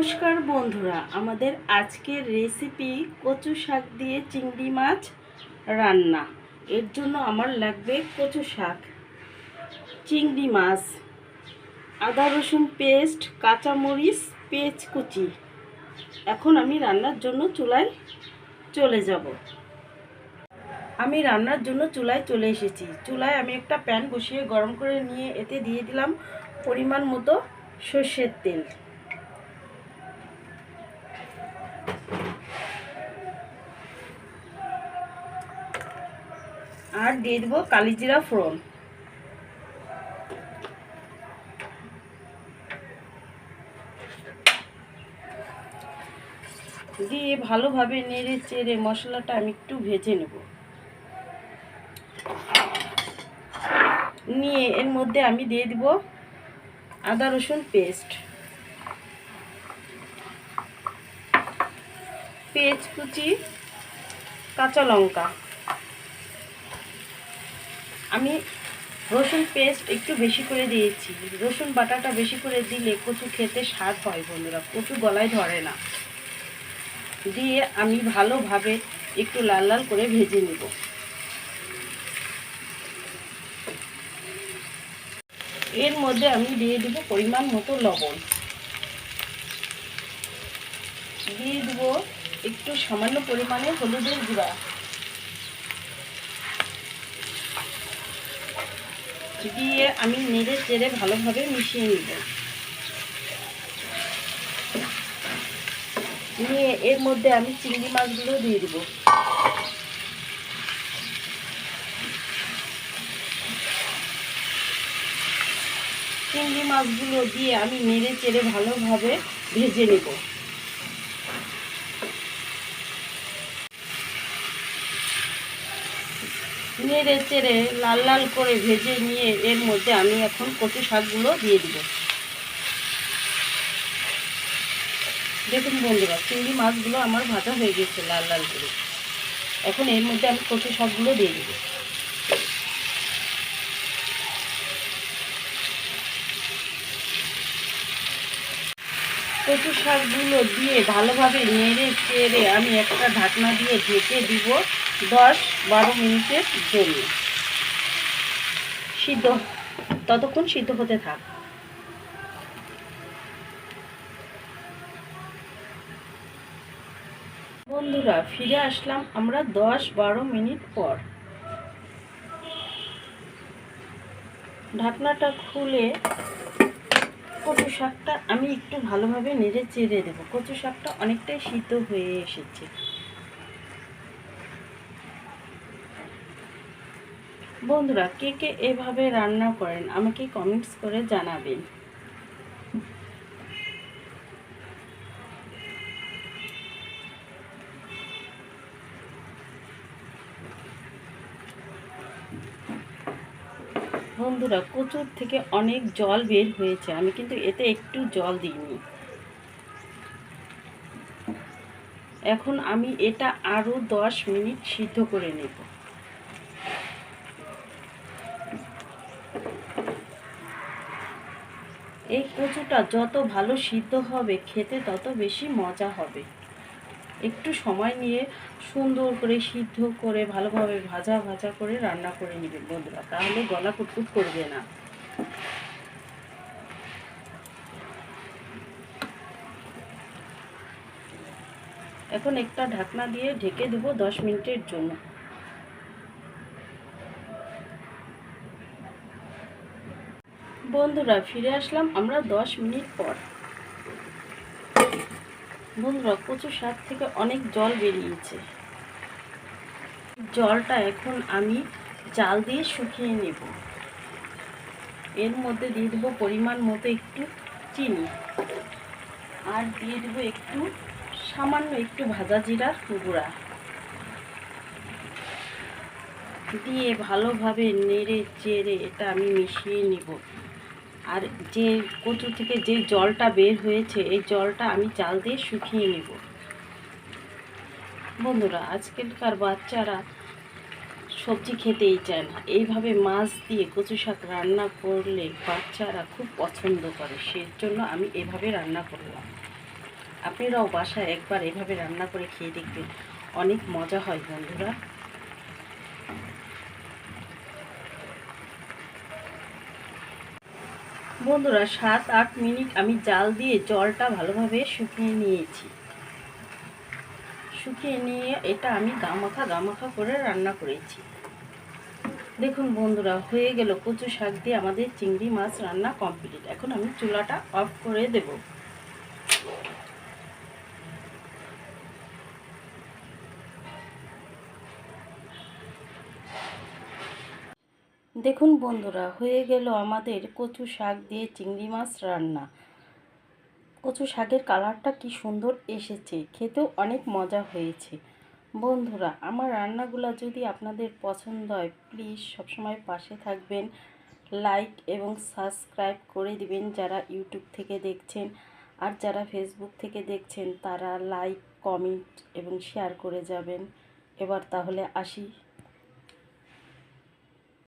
নমস্কার বন্ধুরা, আমাদের আজকের রেসিপি কচু শাক দিয়ে চিংড়ি মাছ রান্না। এর জন্য আমার লাগবে কচু শাক, চিংড়ি মাছ, আদা রসুন পেস্ট, কাঁচামরিচ পেঁয়াজ কুচি এখন আমি রান্নার জন্য চুলায় চলে যাব। আমি রান্নার জন্য চুলায় চলে এসেছি। চুলায় আমি একটা প্যান বসিয়ে গরম করে নিয়ে এতে দিয়ে দিলাম পরিমাণ মতো সর্ষের তেল। আর দিয়ে দেবো কালিজিরা ফোড়ন। দিয়ে ভালোভাবে নেড়ে চেড়ে মশলাটা আমি একটু ভেজে নেব। নিয়ে এর মধ্যে আমি দিয়ে দিব আদা রসুন পেস্ট। পেঁয়াজ কুচি, কাঁচা লঙ্কা। আমি রসুন পেস্ট একটু বেশি করে দিয়েছি। রসুন বাটাটা বেশি করে দিলে কচু খেতে স্বাদ হয় বন্ধুরা, কচু গলায় ধরে না। দিয়ে আমি ভালোভাবে একটু লাল লাল করে ভেজে নেব। এর মধ্যে আমি দিয়ে দেব পরিমাণ মতো লবণ। দিয়ে দেবো একটু সামান্য পরিমাণে হলুদের গুঁড়া। দিয়ে আমি নেড়ে চেড়ে ভালোভাবে মিশিয়ে নিব। নিয়ে এর মধ্যে আমি চিংড়ি মাছগুলো দিয়ে দিব। চিংড়ি মাছগুলো দিয়ে আমি নেড়ে চেড়ে ভালোভাবে ভেজে নেব। নেড়ে চেড়ে লাল লাল করে ভেজে নিয়ে এর মধ্যে আমি এখন কচু শাকগুলো দিয়ে দিব। দেখুন বন্ধুরা, চিংড়ি মাছগুলো আমার ভাজা হয়ে গেছে লাল লাল করে। এখন এর মধ্যে আমি কচু শাকগুলো দিয়ে দিব। কচু শাকগুলো দিয়ে ভালোভাবে নেড়ে চেড়ে আমি একটা ঢাকনা দিয়ে ঢেকে দিব। দশ বারো মিনিটের জন্য সিদ্ধ, ততক্ষণ সিদ্ধ হতে থাক। বন্ধুরা, ফিরে আসলাম আমরা দশ বারো মিনিট পর। ঢাকনাটা খুলে কচু শাকটা আমি একটু ভালোভাবে নেড়ে চেড়ে দেবো। কচু শাকটা অনেকটাই সিদ্ধ হয়ে এসেছে। বন্ধুরা, কে কে এভাবে রান্না করেন? আমাকে কমেন্টস করে জানাবেন। বন্ধুরা, কচুর থেকে অনেক জল বের হয়েছে। আমি কিন্তু এতে একটু জল দিইনি। এখন আমি এটা আরও দশ মিনিট সিদ্ধ করে নেব। এই কচুটা যত ভালো সিদ্ধ হবে, খেতে তত বেশি মজা হবে। একটু সময় নিয়ে সুন্দর করে সিদ্ধ করে, ভালোভাবে ভাজা ভাজা করে রান্না করে নেবেন বন্ধুরা। তাহলে গলা কুটকুট করবে না। এখন একটা ঢাকনা দিয়ে ঢেকে দেবো দশ মিনিটের জন্য। বন্ধুরা, ফিরে আসলাম আমরা দশ মিনিট পর। বন্ধুরা কচু শাক থেকে অনেক জল বেরিয়েছে। জলটা এখন আমি জাল দিয়ে শুকিয়ে নেব। এর মধ্যে দিয়ে দেবো পরিমাণ মতো একটু চিনি। আর দিয়ে দেবো একটু, সামান্য একটু ভাজা জিরার গুঁড়া। দিয়ে ভালোভাবে নেড়ে চেড়ে এটা আমি মিশিয়ে নিব। আর যে কচু থেকে যে জলটা বের হয়েছে, এই জলটা আমি চাল দিয়ে শুকিয়ে নেব। বন্ধুরা আজকালকার বাচ্চারা সবজি খেতেই চায় না। এইভাবে মাছ দিয়ে কচু শাক রান্না করলে বাচ্চারা খুব পছন্দ করে। সেই জন্য আমি এভাবে রান্না করলাম। আপনারাও বাসায় একবার এভাবে রান্না করে খেয়ে দেখবেন। অনেক মজা হয় বন্ধুরা। বন্ধুরা, সাত, আট মিনিট আমি জাল দিয়ে জলটা ভালোভাবে শুকিয়ে নিয়েছি। শুকিয়ে নিয়ে এটা আমি গামাখা গামাখা করে রান্না করেছি। দেখুন বন্ধুরা, হয়ে গেল কচু শাক দিয়ে আমাদের চিংড়ি মাছ রান্না কমপ্লিট। এখন আমি চুলাটা অফ করে দেব। দেখুন বন্ধুরা, হয়ে গেল আমাদের কচু শাক দিয়ে চিংড়ি মাছ রান্না। কচু শাকের কালারটা কি সুন্দর এসেছে, খেতেও অনেক মজা হয়েছে। বন্ধুরা, আমার রান্নাগুলো যদি আপনাদের পছন্দ হয় প্লিজ সবসময় পাশে থাকবেন। লাইক এবং সাবস্ক্রাইব করে দিবেন যারা ইউটিউব থেকে দেখছেন। আর যারা ফেসবুক থেকে দেখছেন, তারা লাইক কমেন্ট এবং শেয়ার করে যাবেন। এবার তাহলে আসি।